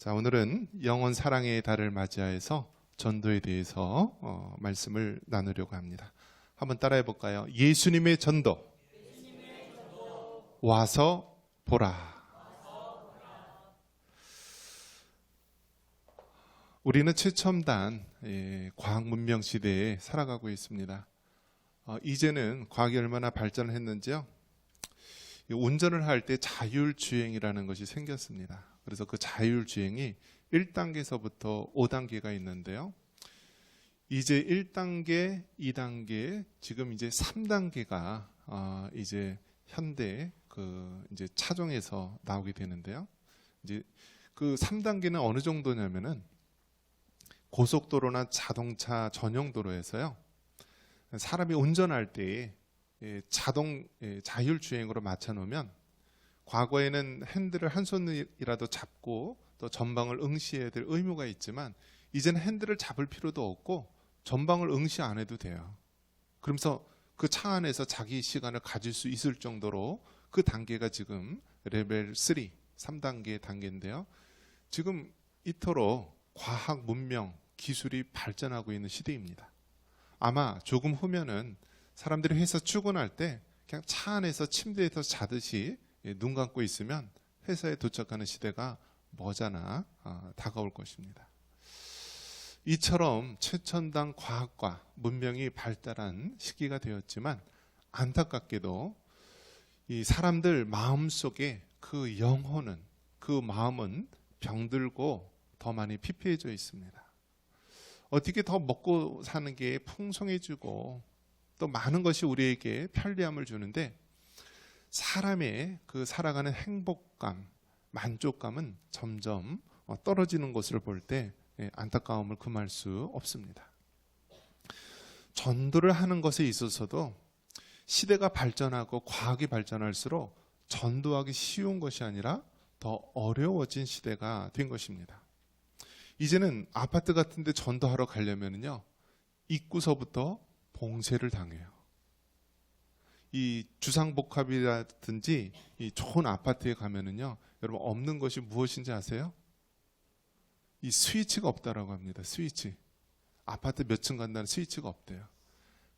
자, 오늘은 영원 사랑의 달을 맞이하여서 전도에 대해서 어, 말씀을 나누려고 합니다. 한번 따라해 볼까요? 예수님의 전도. 와서 보라. 우리는 최첨단 예, 과학 문명 시대에 살아가고 있습니다. 어, 이제는 과학이 얼마나 발전을 했는지요. 이 운전을 할 때 자율주행이라는 것이 생겼습니다. 그래서 그 자율주행이 1단계에서부터 5단계가 있는데요. 이제 1단계, 2단계, 지금 이제 3단계가 어, 이제 현대 그 이제 차종에서 나오게 되는데요. 이제 그 3단계는 어느 정도냐면은 고속도로나 자동차 전용 도로에서요. 사람이 운전할 때 예, 자동 예, 자율주행으로 맞춰 놓으면 과거에는 핸들을 한 손이라도 잡고 또 전방을 응시해야 될 의무가 있지만 이제는 핸들을 잡을 필요도 없고 전방을 응시 안 해도 돼요. 그러면서 그 차 안에서 자기 시간을 가질 수 있을 정도로 그 단계가 지금 레벨 3, 3단계 단계인데요. 지금 이토록 과학 문명 기술이 발전하고 있는 시대입니다. 아마 조금 후면은 사람들이 회사 출근할 때 그냥 차 안에서 침대에서 자듯이 예, 눈 감고 있으면 회사에 도착하는 시대가 머잖아 아, 다가올 것입니다. 이처럼 최첨단 과학과 문명이 발달한 시기가 되었지만 안타깝게도 이 사람들 마음 속에 그 영혼은 그 마음은 병들고 더 많이 피폐해져 있습니다. 어떻게 더 먹고 사는 게 풍성해지고 또 많은 것이 우리에게 편리함을 주는데 사람의 그 살아가는 행복감, 만족감은 점점 어, 떨어지는 것을 볼때 예, 안타까움을 금할 수 없습니다. 전도를 하는 것에 있어서도 시대가 발전하고 과학이 발전할수록 전도하기 쉬운 것이 아니라 더 어려워진 시대가 된 것입니다. 이제는 아파트 같은 데 전도하러 가려면요. 입구서부터 봉쇄를 당해요. 이 주상복합이라든지 이 좋은 아파트에 가면은요. 여러분 없는 것이 무엇인지 아세요? 이 스위치가 없다라고 합니다. 스위치. 아파트 몇 층 간다는 스위치가 없대요.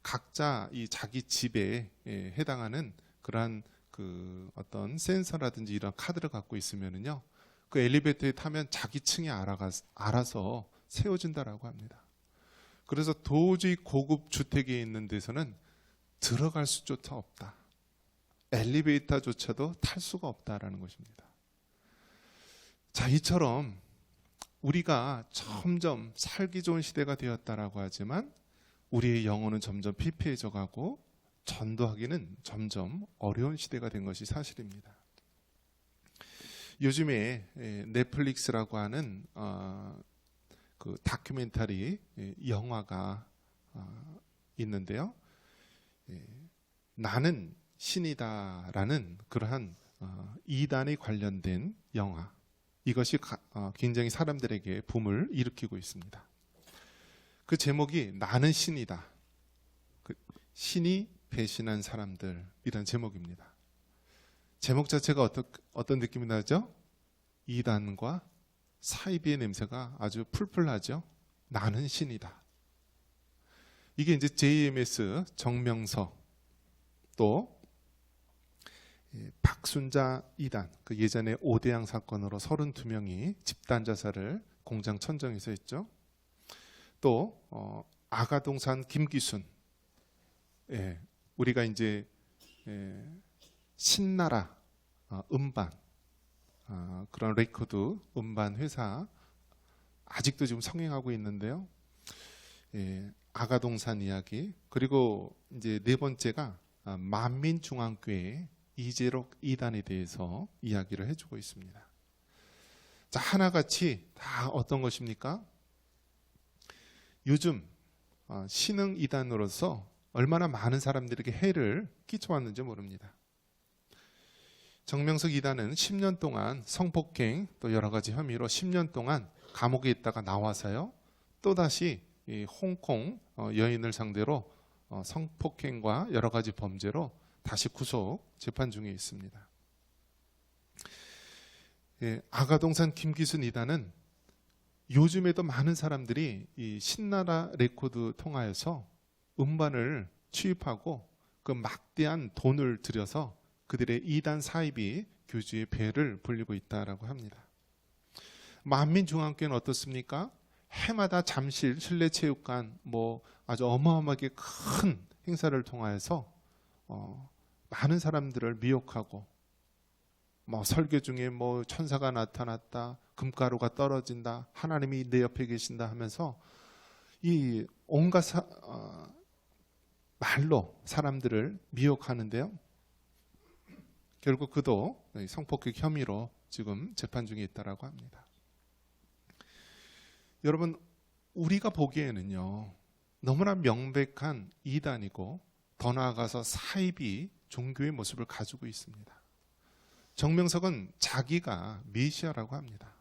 각자 이 자기 집에 예, 해당하는 그러한 그 어떤 센서라든지 이런 카드를 갖고 있으면은요. 그 엘리베이터에 타면 자기 층에 알아가, 알아서 세워진다라고 합니다. 그래서 도저히 고급 주택에 있는 데서는 들어갈 수조차 없다. 엘리베이터조차도 탈 수가 없다라는 것입니다. 자, 이처럼 우리가 점점 살기 좋은 시대가 되었다라고 하지만 우리의 영혼은 점점 피폐해져 가고 전도하기는 점점 어려운 시대가 된 것이 사실입니다. 요즘에 예, 넷플릭스라고 하는 어, 그 다큐멘터리 예, 영화가 어, 있는데요. 예, 나는 신이다라는 그러한 어, 이단에 관련된 영화 이것이 가, 어, 굉장히 사람들에게 붐을 일으키고 있습니다. 그 제목이 나는 신이다. 그 신이 배신한 사람들 이런 제목입니다. 제목 자체가 어떤 어떤 느낌이 나죠? 이단과 사이비의 냄새가 아주 풀풀 나죠. 나는 신이다. 이게 이제 JMS 정명서 또 예, 박순자 이단 그 예전에 오대양 사건으로 32명이 집단 자살을 공장 천정에서 했죠. 또 어, 아가동산 김기순 예, 우리가 이제 예, 신나라 어, 음반 어, 그런 레코드 음반 회사 아직도 지금 성행하고 있는데요. 예, 아가동산 이야기 그리고 이제 네 번째가 아, 만민중앙교회 이재록 이단에 대해서 이야기를 해주고 있습니다. 자 하나같이 다 어떤 것입니까? 요즘 어, 신흥 이단으로서 얼마나 많은 사람들에게 해를 끼쳐왔는지 모릅니다. 정명석 이단은 10년 동안 성폭행 또 여러 가지 혐의로 10년 동안 감옥에 있다가 나와서요. 또 다시 이 홍콩 어, 여인을 상대로 어, 성폭행과 여러 가지 범죄로 다시 구속 재판 중에 있습니다. 예, 아가동산 김기순 이단은 요즘에도 많은 사람들이 이 신나라 레코드 통하여서 음반을 취입하고 그 막대한 돈을 들여서 그들의 이단 사입이 교주의 배를 불리고 있다라고 합니다. 만민중앙교회는 어떻습니까? 해마다 잠실 실내 체육관 뭐 아주 어마어마하게 큰 행사를 통하여서 어, 많은 사람들을 미혹하고 뭐 설교 중에 뭐 천사가 나타났다, 금가루가 떨어진다, 하나님이 내 옆에 계신다 하면서 이 온갖 사- 어, 말로 사람들을 미혹하는데요. 결국 그도 성폭행 혐의로 지금 재판 중에 있다라고 합니다. 여러분 우리가 보기에는요 너무나 명백한 이단이고 더 나아가서 사입이 종교의 모습을 가지고 있습니다. 정명석은 자기가 메시아라고 합니다.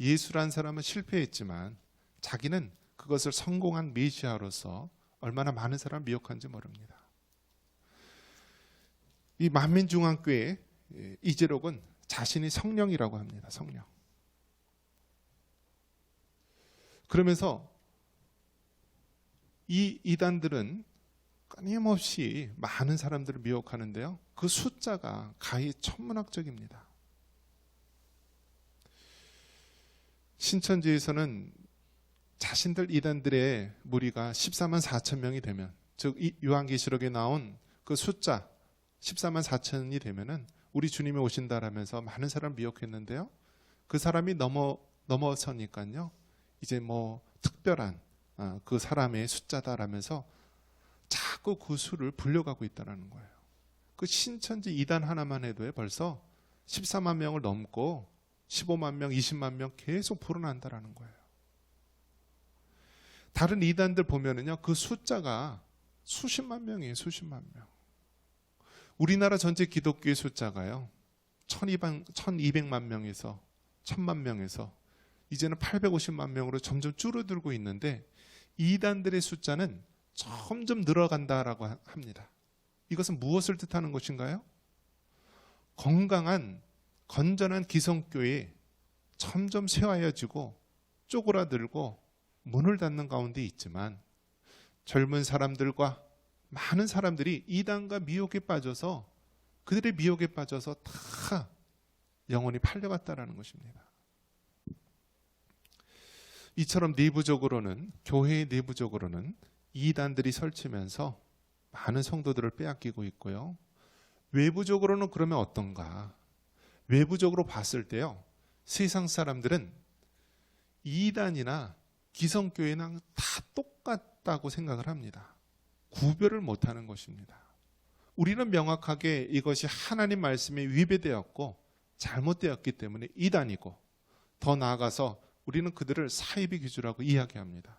예수란 사람은 실패했지만 자기는 그것을 성공한 메시아로서 얼마나 많은 사람을 미혹한지 모릅니다. 이 만민중앙교회 예, 이재록은 자신이 성령이라고 합니다. 성령. 그러면서 이 이단들은 끊임없이 많은 사람들을 미혹하는데요. 그 숫자가 가히 천문학적입니다. 신천지에서는 자신들 이단들의 무리가 14만 4천 명이 되면 즉이 요한계시록에 나온 그 숫자 14만 4천이 되면은 우리 주님이 오신다라면서 많은 사람 미혹했는데요. 그 사람이 넘어 넘어서니까요. 이제 뭐 특별한 아, 그 사람의 숫자다라면서 자꾸 그 수를 불려가고 있다라는 거예요. 그 신천지 이단 하나만 해도 벌써 14만 명을 넘고 15만 명, 20만 명 계속 불어난다라는 거예요. 다른 이단들 보면은요, 그 숫자가 수십만 명이에요, 수십만 명. 우리나라 전체 기독교의 숫자가요, 1200, 1200만 명에서 1000만 명에서 이제는 850만 명으로 점점 줄어들고 있는데 이단들의 숫자는 점점 늘어간다라고 하- 합니다. 이것은 무엇을 뜻하는 것인가요? 건강한 건전한 기성교회 점점 쇠하여지고 쪼그라들고 문을 닫는 가운데 있지만 젊은 사람들과 많은 사람들이 이단과 미혹에 빠져서 그들의 미혹에 빠져서 다 영혼이 팔려갔다라는 것입니다. 이처럼 내부적으로는 교회 내부적으로는 이단들이 설치면서 많은 성도들을 빼앗기고 있고요. 외부적으로는 그러면 어떤가? 외부적으로 봤을 때요. 세상 사람들은 이단이나 기성교회랑 다 똑같다고 생각을 합니다. 구별을 못하는 것입니다. 우리는 명확하게 이것이 하나님 말씀에 위배되었고 잘못되었기 때문에 이단이고 더 나아가서 우리는 그들을 사이비 기주라고 이야기합니다.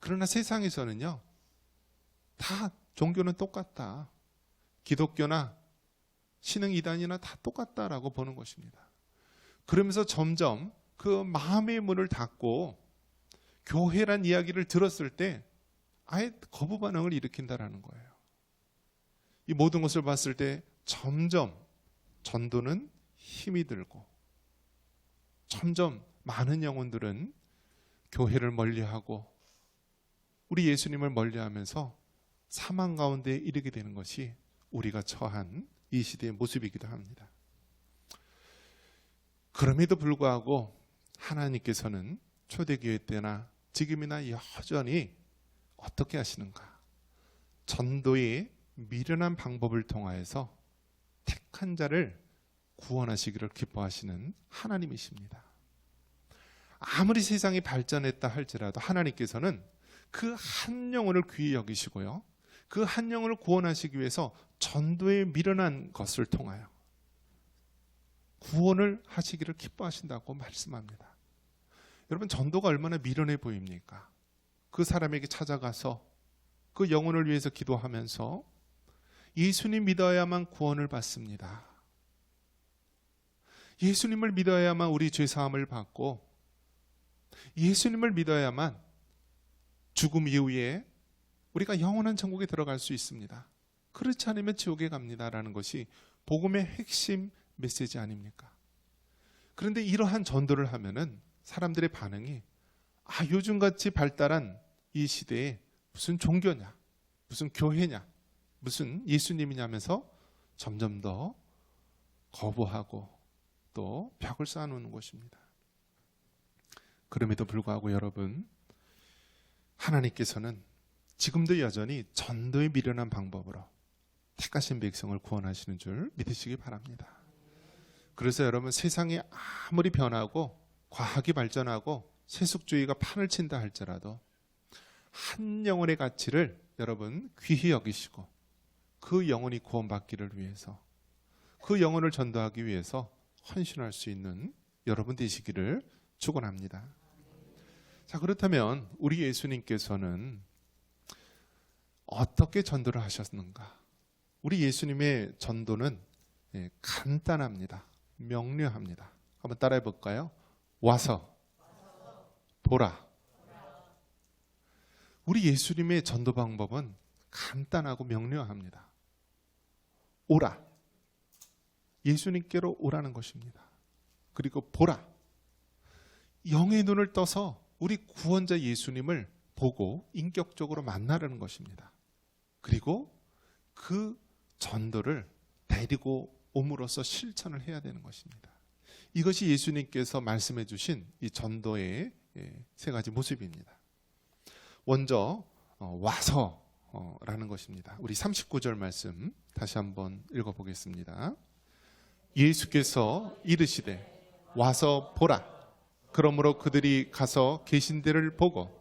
그러나 세상에서는요, 다 종교는 똑같다. 기독교나 신흥 이단이나 다 똑같다라고 보는 것입니다. 그러면서 점점 그 마음의 문을 닫고 교회란 이야기를 들었을 때 아예 거부 반응을 일으킨다라는 거예요. 이 모든 것을 봤을 때 점점 전도는 힘이 들고 점점 많은 영혼들은 교회를 멀리하고 우리 예수님을 멀리하면서 사망 가운데 이르게 되는 것이 우리가 처한 이 시대의 모습이기도 합니다. 그럼에도 불구하고 하나님께서는 초대교회 때나 지금이나 여전히 어떻게 하시는가? 전도의 미련한 방법을 통하여서 택한 자를 구원하시기를 기뻐하시는 하나님이십니다. 아무리 세상이 발전했다 할지라도 하나님께서는 그 한 영혼을 귀히 여기시고요. 그 한 영혼을 구원하시기 위해서 전도에 미련한 것을 통하여 구원을 하시기를 기뻐하신다고 말씀합니다. 여러분 전도가 얼마나 미련해 보입니까? 그 사람에게 찾아가서 그 영혼을 위해서 기도하면서 예수님 믿어야만 구원을 받습니다. 예수님을 믿어야만 우리 죄 사함을 받고 예수님을 믿어야만 죽음 이후에 우리가 영원한 천국에 들어갈 수 있습니다. 그렇지 않으면 지옥에 갑니다라는 것이 복음의 핵심 메시지 아닙니까? 그런데 이러한 전도를 하면은 사람들의 반응이 아, 요즘같이 발달한 이 시대에 무슨 종교냐, 무슨 교회냐, 무슨 예수님이냐면서 점점 더 거부하고 또 벽을 쌓아놓는 것입니다. 그럼에도 불구하고 여러분, 하나님께서는 지금도 여전히 전도에 미련한 방법으로 택하신 백성을 구원하시는 줄 믿으시기 바랍니다. 그래서 여러분 세상이 아무리 변하고 과학이 발전하고 세속주의가 판을 친다 할지라도 한 영혼의 가치를 여러분 귀히 여기시고 그 영혼이 구원받기를 위해서 그 영혼을 전도하기 위해서 헌신할 수 있는 여러분 되시기를 축원합니다. 자 그렇다면 우리 예수님께서는 어떻게 전도를 하셨는가? 우리 예수님의 전도는 예, 간단합니다. 명료합니다. 한번 따라해 볼까요? 와서 보라. 우리 예수님의 전도 방법은 간단하고 명료합니다. 오라. 예수님께로 오라는 것입니다. 그리고 보라. 영의 눈을 떠서 우리 구원자 예수님을 보고 인격적으로 만나려는 것입니다. 그리고 그 전도를 데리고 옴으로써 실천을 해야 되는 것입니다. 이것이 예수님께서 말씀해 주신 이 전도의 예, 세 가지 모습입니다. 먼저 어, 와서라는 것입니다. 우리 39절 말씀 다시 한번 읽어 보겠습니다. 예수께서 이르시되 와서 보라. 그러므로 그들이 가서 계신 데를 보고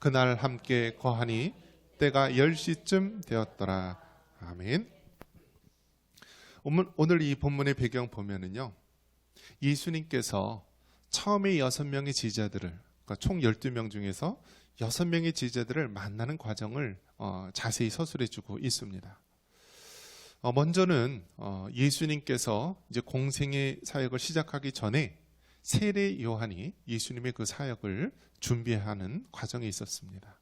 그날 함께 거하니 때가 10시쯤 되었더라. 아멘. 오늘- 이 본문의 배경 보면은요. 예수님께서 처음에 여섯 명의 제자들을 그러니까 총 12명 중에서 여섯 명의 제자들을 만나는 과정을 어, 자세히 서술해 주고 있습니다. 어, 먼저는 어, 예수님께서 이제 공생의 사역을 시작하기 전에 세례 요한이 예수님의 그 사역을 준비하는 과정이 있었습니다.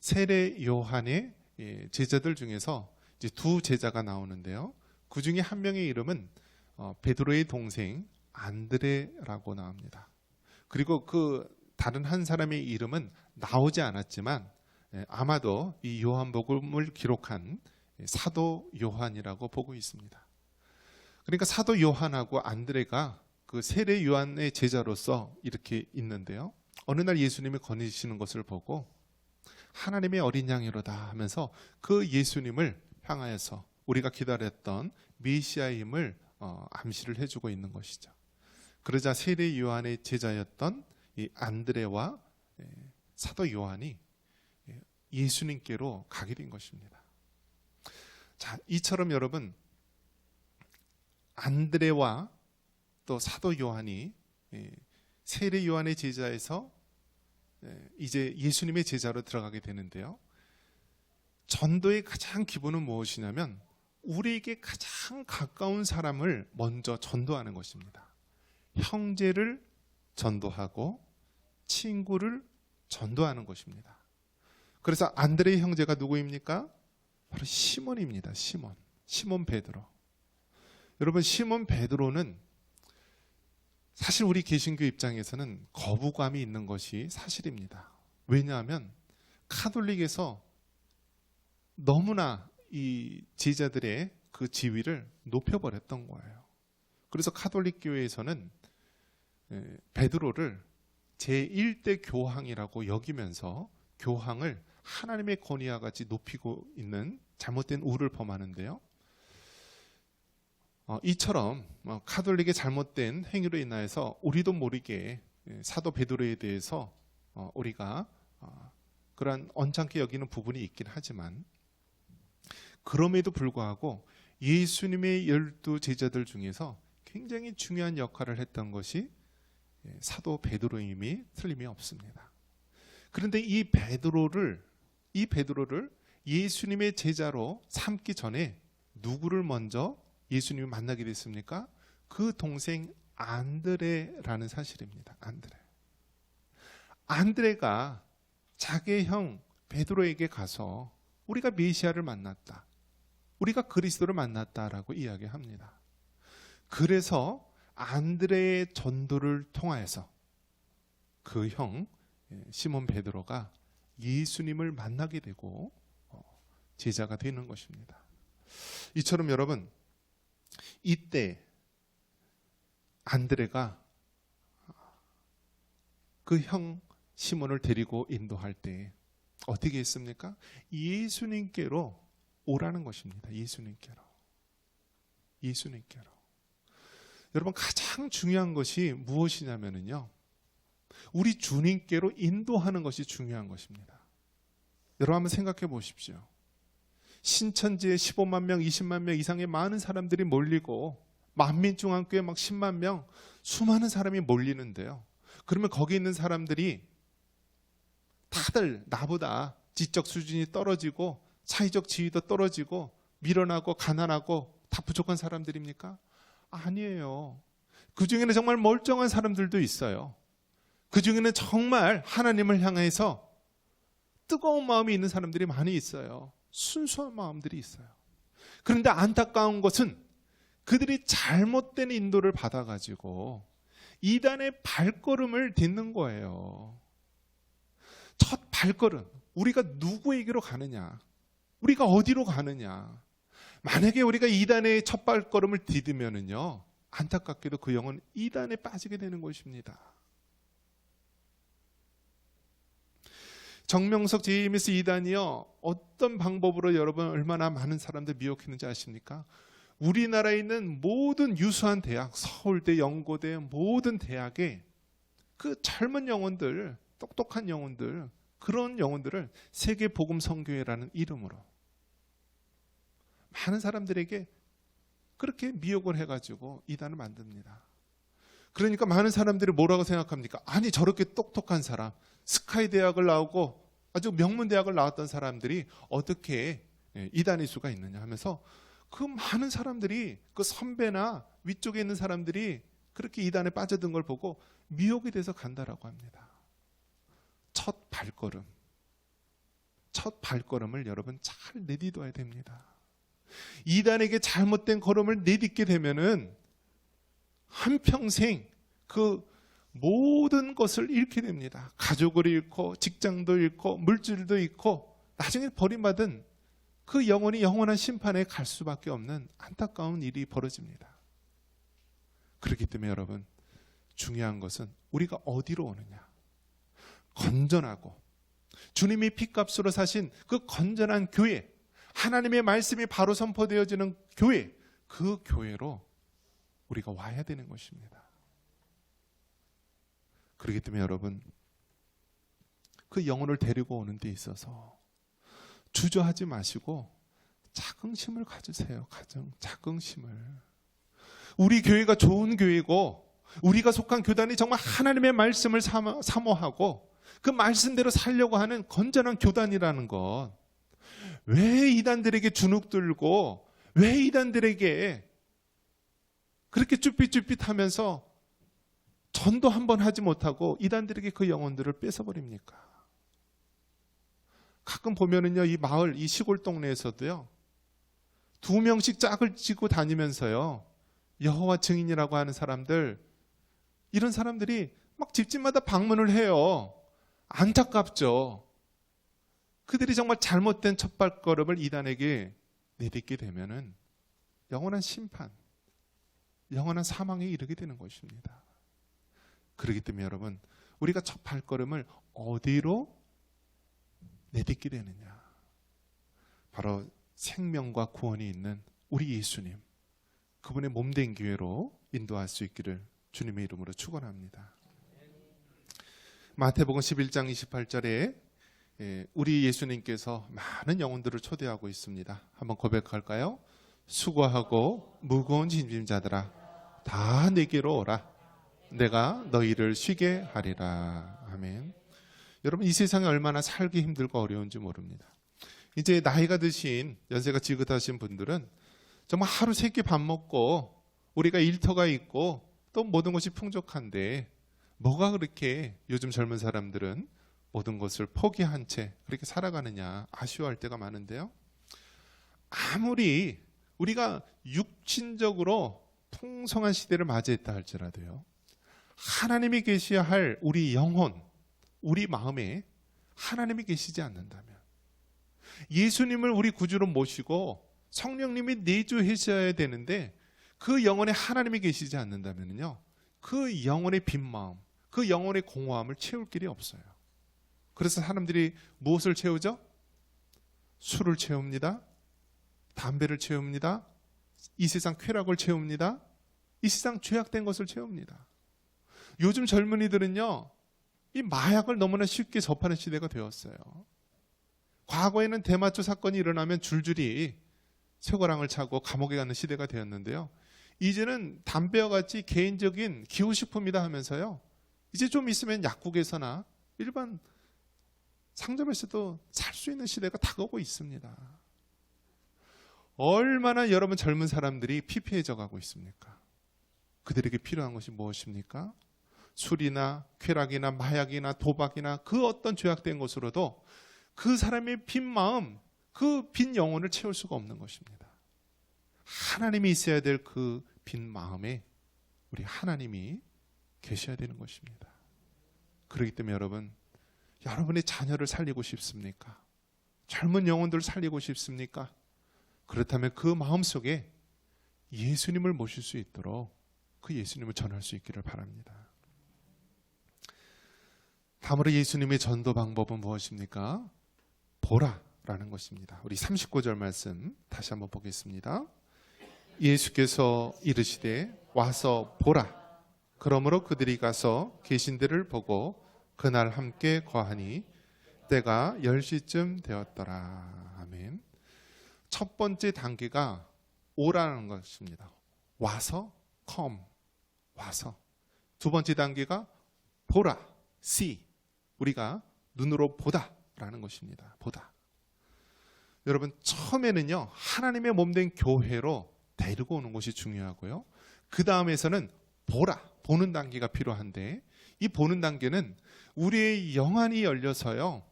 세례 요한의 예, 제자들 중에서 두 제자가 나오는데요. 그 중에 한 명의 이름은 어, 베드로의 동생 안드레라고 나옵니다. 그리고 그 다른 한 사람의 이름은 나오지 않았지만 예, 아마도 이 요한복음을 기록한 사도 요한이라고 보고 있습니다. 그러니까 사도 요한하고 안드레가 그 세례 요한의 제자로서 이렇게 있는데요. 어느 날 예수님이 거니시는 것을 보고 하나님의 어린 양이로다 하면서 그 예수님을 향하여서 우리가 기다렸던 메시아임을 어, 암시를 해주고 있는 것이죠. 그러자 세례 요한의 제자였던 이 안드레와 예, 사도 요한이 예, 예수님께로 가게 된 것입니다. 자, 이처럼 여러분 안드레와 또 사도 요한이 예, 세례 요한의 제자에서 예, 이제 예수님의 제자로 들어가게 되는데요. 전도의 가장 기본은 무엇이냐면 우리에게 가장 가까운 사람을 먼저 전도하는 것입니다. 형제를 전도하고 친구를 전도하는 것입니다. 그래서 안드레의 형제가 누구입니까? 바로 시몬입니다. 시몬. 시몬 베드로. 여러분 시몬 베드로는 사실 우리 개신교 입장에서는 거부감이 있는 것이 사실입니다. 왜냐하면 카톨릭에서 너무나 이 제자들의 그 지위를 높여버렸던 거예요. 그래서 카톨릭 교회에서는 에, 베드로를 제1대 교황이라고 여기면서 교황을 하나님의 권위와 같이 높이고 있는 잘못된 우를 범하는데요. 어, 이처럼 어, 카톨릭의 잘못된 행위로 인하여서 우리도 모르게 예, 사도 베드로에 대해서 어, 우리가 어, 그러한 언짢게 여기는 부분이 있긴 하지만 그럼에도 불구하고 예수님의 열두 제자들 중에서 굉장히 중요한 역할을 했던 것이 예, 사도 베드로임이 틀림이 없습니다. 그런데 이 베드로를 이 베드로를 예수님의 제자로 삼기 전에 누구를 먼저 예수님이 만나게 됐습니까? 그 동생 안드레라는 사실입니다. 안드레. 안드레가 자기 형 베드로에게 가서 우리가 메시아를 만났다. 우리가 그리스도를 만났다라고 이야기합니다. 그래서 안드레의 전도를 통하여서 그 형 시몬 베드로가 예수님을 만나게 되고 어, 제자가 되는 것입니다. 이처럼 여러분 이때 안드레가 그 형 시몬을 데리고 인도할 때 어떻게 했습니까? 예수님께로 오라는 것입니다. 예수님께로. 예수님께로. 여러분 가장 중요한 것이 무엇이냐면요. 우리 주님께로 인도하는 것이 중요한 것입니다. 여러분 한번 생각해 보십시오. 신천지에 15만 명, 20만 명 이상의 많은 사람들이 몰리고 만민중앙교회 막 10만 명, 수많은 사람이 몰리는데요. 그러면 거기 있는 사람들이 다들 나보다 지적 수준이 떨어지고 사회적 지위도 떨어지고 밀어나고 가난하고 다 부족한 사람들입니까? 아니에요. 그 중에는 정말 멀쩡한 사람들도 있어요. 그 중에는 정말 하나님을 향해서 뜨거운 마음이 있는 사람들이 많이 있어요. 순수한 마음들이 있어요. 그런데 안타까운 것은 그들이 잘못된 인도를 받아가지고 이단의 발걸음을 딛는 거예요. 첫 발걸음. 우리가 누구에게로 가느냐? 우리가 어디로 가느냐? 만약에 우리가 이단의 첫 발걸음을 디디면은요, 안타깝게도 그 영은 이단에 빠지게 되는 것입니다. 정명석 제이미스 이단이요, 어떤 방법으로 여러분 얼마나 많은 사람들 미혹했는지 아십니까? 우리나라에 있는 모든 유수한 대학, 서울대, 연고대, 모든 대학에 그 젊은 영혼들, 똑똑한 영혼들, 그런 영혼들을 세계 복음 성교회라는 이름으로 많은 사람들에게 그렇게 미혹을 해가지고 이단을 만듭니다. 그러니까 많은 사람들이 뭐라고 생각합니까? 아니 저렇게 똑똑한 사람, 스카이 대학을 나오고 아주 명문 대학을 나왔던 사람들이 어떻게 예, 이단일 수가 있느냐 하면서 그 많은 사람들이 그 선배나 위쪽에 있는 사람들이 그렇게 이단에 빠져든 걸 보고 미혹이 돼서 간다라고 합니다. 첫 발걸음, 첫 발걸음을 여러분 잘 내디뎌야 됩니다. 이단에게 잘못된 걸음을 내딛게 되면은 한평생 그 모든 것을 잃게 됩니다. 가족을 잃고 직장도 잃고 물질도 잃고 나중에 버림받은 그 영혼이 영원한 심판에 갈 수밖에 없는 안타까운 일이 벌어집니다. 그렇기 때문에 여러분 중요한 것은 우리가 어디로 오느냐. 건전하고 주님이 피값으로 사신 그 건전한 교회, 하나님의 말씀이 바로 선포되어지는 교회, 그 교회로 우리가 와야 되는 것입니다. 그렇기 때문에 여러분, 그 영혼을 데리고 오는 데 있어서 주저하지 마시고 자긍심을 가지세요. 가정, 자긍심을. 우리 교회가 좋은 교회고, 우리가 속한 교단이 정말 하나님의 말씀을 사모, 사모하고, 그 말씀대로 살려고 하는 건전한 교단이라는 것. 왜 이단들에게 주눅들고 왜 이단들에게 그렇게 쭈삣쭈삣하면서 전도 한 번 하지 못하고 이단들에게 그 영혼들을 뺏어버립니까? 가끔 보면은요, 이 마을, 이 시골 동네에서도요, 두 명씩 짝을 지고 다니면서요, 여호와 증인이라고 하는 사람들, 이런 사람들이 막 집집마다 방문을 해요. 안타깝죠. 그들이 정말 잘못된 첫발걸음을 이단에게 내딛게 되면은 영원한 심판, 영원한 사망에 이르게 되는 것입니다. 그렇기 때문에 여러분, 우리가 첫 발걸음을 어디로 내딛게 되느냐? 바로 생명과 구원이 있는 우리 예수님, 그분의 몸된 기회로 인도할 수 있기를 주님의 이름으로 축원합니다. 마태복음 11장 28절에 예, 우리 예수님께서 많은 영혼들을 초대하고 있습니다. 한번 고백할까요? 수고하고 무거운 짐짐자들아 다 내게로 오라. 내가 너희를 쉬게 하리라. 아멘. 여러분 이 세상에 얼마나 살기 힘들고 어려운지 모릅니다. 이제 나이가 드신 연세가 지긋하신 분들은 정말 하루 세 끼 밥 먹고 우리가 일터가 있고 또 모든 것이 풍족한데 뭐가 그렇게 요즘 젊은 사람들은 모든 것을 포기한 채 그렇게 살아가느냐 아쉬워할 때가 많은데요. 아무리 우리가 육신적으로 풍성한 시대를 맞이했다 할지라도요. 하나님이 계셔야 할 우리 영혼, 우리 마음에 하나님이 계시지 않는다면 예수님을 우리 구주로 모시고 성령님이 내주하셔야 되는데 그 영혼에 하나님이 계시지 않는다면요. 그 영혼의 빈 마음, 그 영혼의 공허함을 채울 길이 없어요. 그래서 사람들이 무엇을 채우죠? 술을 채웁니다. 담배를 채웁니다. 이 세상 쾌락을 채웁니다. 이 세상 죄악된 것을 채웁니다. 요즘 젊은이들은요, 이 마약을 너무나 쉽게 접하는 시대가 되었어요. 과거에는 대마초 사건이 일어나면 줄줄이 쇠고랑을 차고 감옥에 가는 시대가 되었는데요. 이제는 담배와 같이 개인적인 기호식품이다 하면서요. 이제 좀 있으면 약국에서나 일반 상점에서도 살 수 있는 시대가 다가오고 있습니다. 얼마나 여러분 젊은 사람들이 피폐해져 가고 있습니까? 그들에게 필요한 것이 무엇입니까? 술이나 쾌락이나 마약이나 도박이나 그 어떤 죄악된 것으로도 그 사람의 빈 마음, 그 빈 영혼을 채울 수가 없는 것입니다. 하나님이 있어야 될 그 빈 마음에 우리 하나님이 계셔야 되는 것입니다. 그렇기 때문에 여러분, 여러분의 자녀를 살리고 싶습니까? 젊은 영혼들을 살리고 싶습니까? 그렇다면 그 마음 속에 예수님을 모실 수 있도록 그 예수님을 전할 수 있기를 바랍니다. 다음으로 예수님의 전도 방법은 무엇입니까? 보라라는 것입니다. 우리 39절 말씀 다시 한번 보겠습니다. 예수께서 이르시되 와서 보라. 그러므로 그들이 가서 계신 데를 보고 그날 함께 거하니 때가 10시쯤 되었더라. 아멘. 첫 번째 단계가 오라는 것입니다. 와서 come 와서 두 번째 단계가 보라 see 우리가 눈으로 보다라는 것입니다. 보다. 여러분 처음에는요 하나님의 몸된 교회로 데리고 오는 것이 중요하고요. 그 다음에서는 보라 보는 단계가 필요한데 이 보는 단계는 우리의 영안이 열려서요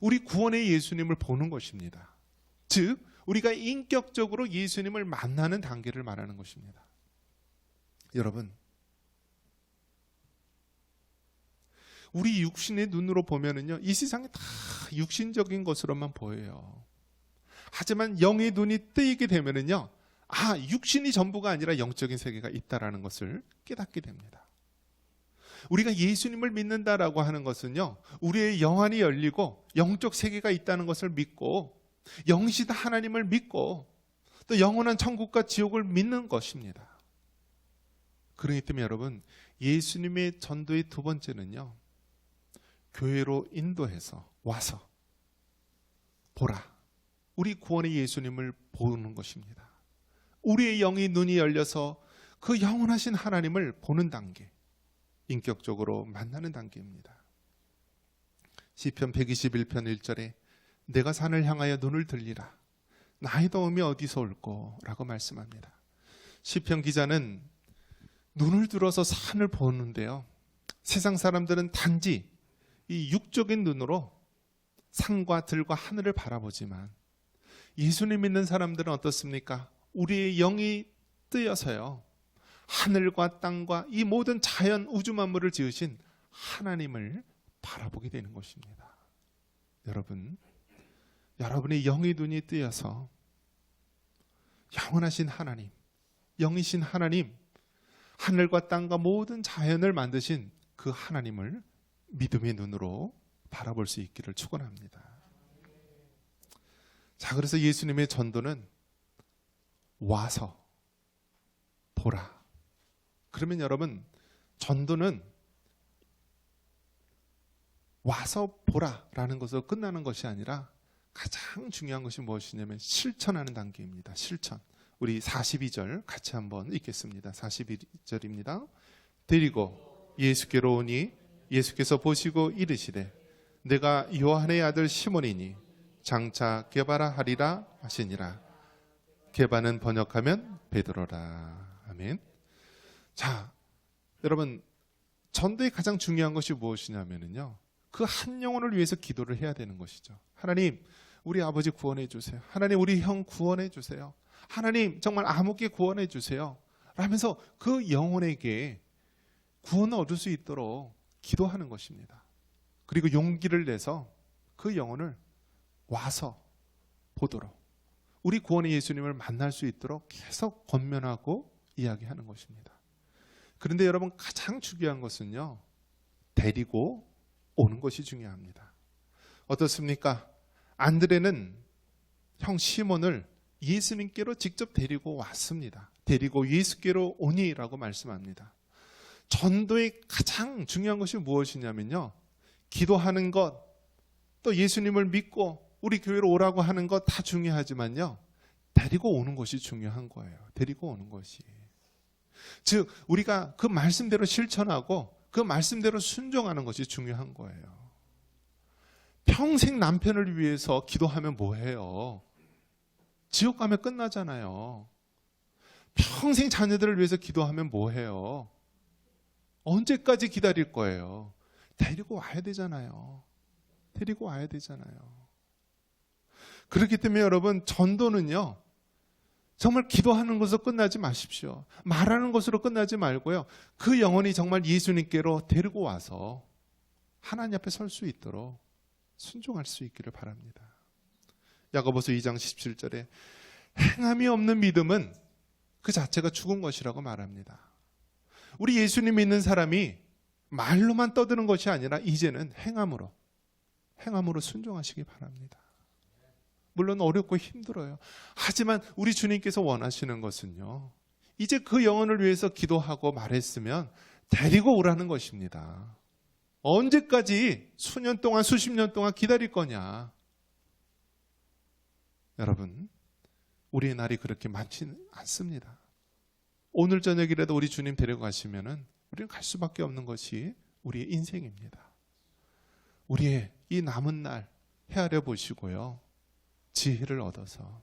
우리 구원의 예수님을 보는 것입니다. 즉 우리가 인격적으로 예수님을 만나는 단계를 말하는 것입니다. 여러분 우리 육신의 눈으로 보면은요, 이 세상이 다 육신적인 것으로만 보여요. 하지만 영의 눈이 뜨이게 되면은요, 아, 육신이 전부가 아니라 영적인 세계가 있다라는 것을 깨닫게 됩니다. 우리가 예수님을 믿는다라고 하는 것은요, 우리의 영안이 열리고 영적 세계가 있다는 것을 믿고 영시다 하나님을 믿고 또 영원한 천국과 지옥을 믿는 것입니다. 그렇기 때문에 여러분, 예수님의 전도의 두 번째는요, 교회로 인도해서 와서 보라. 우리 구원의 예수님을 보는 것입니다. 우리의 영이 눈이 열려서 그 영원하신 하나님을 보는 단계, 인격적으로 만나는 단계입니다. 시편 121편 1절에 내가 산을 향하여 눈을 들리라. 나의 도움이 어디서 올꼬라고 말씀합니다. 시편 기자는 눈을 들어서 산을 보는데요. 세상 사람들은 단지 이 육적인 눈으로 산과 들과 하늘을 바라보지만 예수님 믿는 사람들은 어떻습니까? 우리의 영이 뜨여서요. 하늘과 땅과 이 모든 자연 우주 만물을 지으신 하나님을 바라보게 되는 것입니다. 여러분, 여러분의 영의 눈이 뜨여서 영원하신 하나님, 영이신 하나님, 하늘과 땅과 모든 자연을 만드신 그 하나님을 믿음의 눈으로 바라볼 수 있기를 축원합니다. 자, 그래서 예수님의 전도는 와서 보라. 그러면 여러분 전도는 와서 보라라는 것으로 끝나는 것이 아니라 가장 중요한 것이 무엇이냐면 실천하는 단계입니다. 실천. 우리 42절 같이 한번 읽겠습니다. 42절입니다. 데리고 예수께로 오니 예수께서 보시고 이르시되 내가 요한의 아들 시몬이니 장차 게바라 하리라 하시니라. 게바는 번역하면 베드로라. 아멘. 자, 여러분 전도의 가장 중요한 것이 무엇이냐면요. 그 한 영혼을 위해서 기도를 해야 되는 것이죠. 하나님, 우리 아버지 구원해 주세요. 하나님, 우리 형 구원해 주세요. 하나님, 정말 아무개 구원해 주세요. 라면서 그 영혼에게 구원을 얻을 수 있도록 기도하는 것입니다. 그리고 용기를 내서 그 영혼을 와서 보도록 우리 구원의 예수님을 만날 수 있도록 계속 권면하고 이야기하는 것입니다. 그런데 여러분 가장 중요한 것은요. 데리고 오는 것이 중요합니다. 어떻습니까? 안드레는 형 시몬을 예수님께로 직접 데리고 왔습니다. 데리고 예수께로 오니라고 말씀합니다. 전도의 가장 중요한 것이 무엇이냐면요. 기도하는 것, 또 예수님을 믿고 우리 교회로 오라고 하는 것 다 중요하지만요. 데리고 오는 것이 중요한 거예요. 데리고 오는 것이. 즉, 우리가 그 말씀대로 실천하고 그 말씀대로 순종하는 것이 중요한 거예요. 평생 남편을 위해서 기도하면 뭐해요? 지옥 가면 끝나잖아요. 평생 자녀들을 위해서 기도하면 뭐해요? 언제까지 기다릴 거예요? 데리고 와야 되잖아요. 데리고 와야 되잖아요. 그렇기 때문에 여러분, 전도는요, 정말 기도하는 것으로 끝나지 마십시오. 말하는 것으로 끝나지 말고요. 그 영혼이 정말 예수님께로 데리고 와서 하나님 앞에 설 수 있도록 순종할 수 있기를 바랍니다. 야고보서 2장 17절에 행함이 없는 믿음은 그 자체가 죽은 것이라고 말합니다. 우리 예수님 믿는 사람이 말로만 떠드는 것이 아니라 이제는 행함으로 행함으로 순종하시기 바랍니다. 물론 어렵고 힘들어요. 하지만 우리 주님께서 원하시는 것은요. 이제 그 영혼을 위해서 기도하고 말했으면 데리고 오라는 것입니다. 언제까지 수년 동안 수십 년 동안 기다릴 거냐? 여러분, 우리의 날이 그렇게 많지는 않습니다. 오늘 저녁이라도 우리 주님 데려가시면은 우리는 갈 수밖에 없는 것이 우리의 인생입니다. 우리의 이 남은 날 헤아려 보시고요. 지혜를 얻어서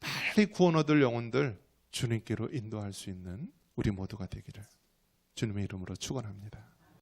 빨리 구원 얻을 영혼들 주님께로 인도할 수 있는 우리 모두가 되기를 주님의 이름으로 축원합니다.